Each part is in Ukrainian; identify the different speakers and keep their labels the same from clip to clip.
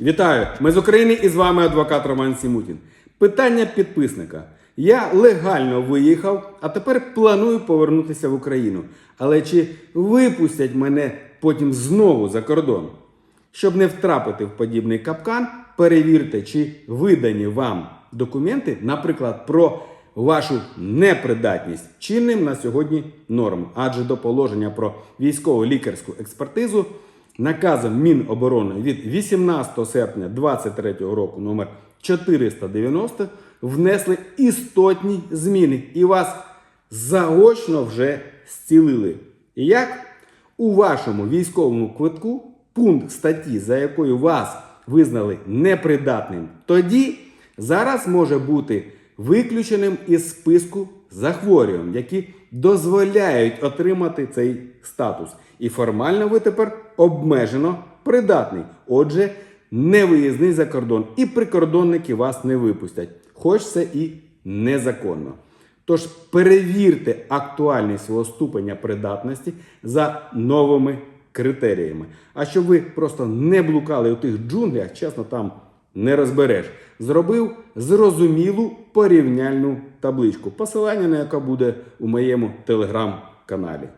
Speaker 1: Вітаю! Ми з України і з вами адвокат Роман Сімутін. Питання підписника. Я легально виїхав, а тепер планую повернутися в Україну. Але чи випустять мене потім знову за кордон? Щоб не втрапити в подібний капкан, перевірте, чи видані вам документи, наприклад, про вашу непридатність чинним на сьогодні норм. Адже до положення про військово лікарську експертизу наказом Міноборони від 18 серпня 2023 року номер 490 внесли істотні зміни. І вас заочно вже зцілили. І як? У вашому військовому квитку пункт статті, за якою вас визнали непридатним, тоді зараз може бути виключеним із списку захворювань, які дозволяють отримати цей статус. І формально ви тепер обмежено придатний. Отже, не виїзний за кордон, і прикордонники вас не випустять, хоч це і незаконно. Тож перевірте актуальність свого ступеня придатності за новими критеріями. А щоб ви просто не блукали у тих джунглях, чесно, там не розбереш. Зробив зрозумілу порівняльну табличку, посилання на яка буде у моєму телеграм-каналі.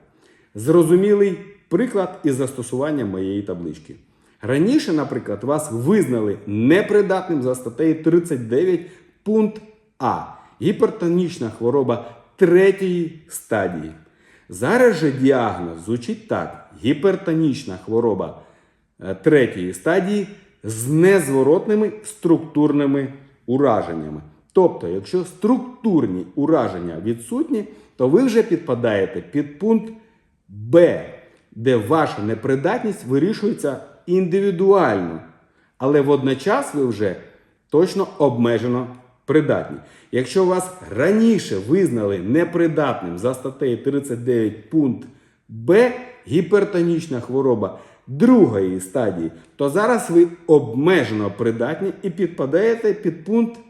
Speaker 1: Зрозумілий приклад із застосуванням моєї таблички. Раніше, наприклад, вас визнали непридатним за статтею 39 пункт А. Гіпертонічна хвороба третьої стадії. Зараз же діагноз звучить так: гіпертонічна хвороба е, третьої стадії з незворотними структурними ураженнями. Тобто, якщо структурні ураження відсутні, то ви вже підпадаєте під пункт Б, де ваша непридатність вирішується індивідуально, але водночас ви вже точно обмежено придатні. Якщо вас раніше визнали непридатним за статтею 39 пункт Б, гіпертонічна хвороба другої стадії, то зараз ви обмежено придатні і підпадаєте під пункт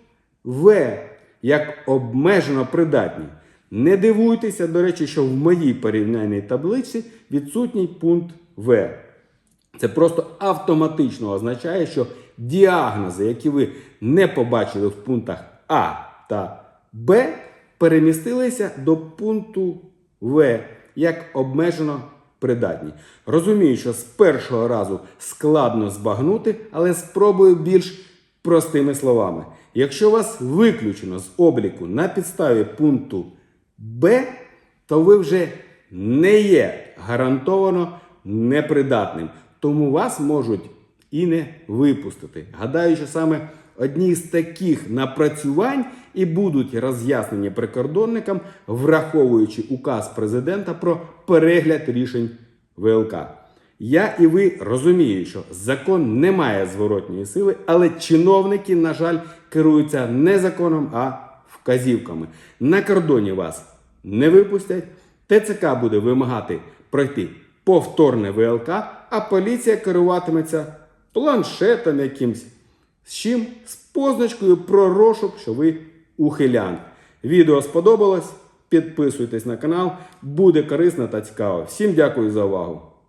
Speaker 1: В, як обмежено придатні. Не дивуйтеся, до речі, що в моїй порівняльній таблиці відсутній пункт В. Це просто автоматично означає, що діагнози, які ви не побачили в пунктах А та Б, перемістилися до пункту В як обмежено придатні. Розумію, що з першого разу складно збагнути, але спробую більш простими словами. Якщо вас виключено з обліку на підставі пункту Б, то ви вже не є гарантовано непридатним. Тому вас можуть і не випустити. Гадаю, що саме одні з таких напрацювань і будуть роз'яснені прикордонникам, враховуючи указ президента про перегляд рішень ВЛК. Я і ви розумію, що закон не має зворотньої сили, але чиновники, на жаль, керуються не законом, а вказівками. На кордоні вас не випустять. ТЦК буде вимагати пройти повторне ВЛК, а поліція керуватиметься планшетом якимсь. З чим? З позначкою про розшук, що ви ухилян. Відео сподобалось? Підписуйтесь на канал, буде корисно та цікаво. Всім дякую за увагу!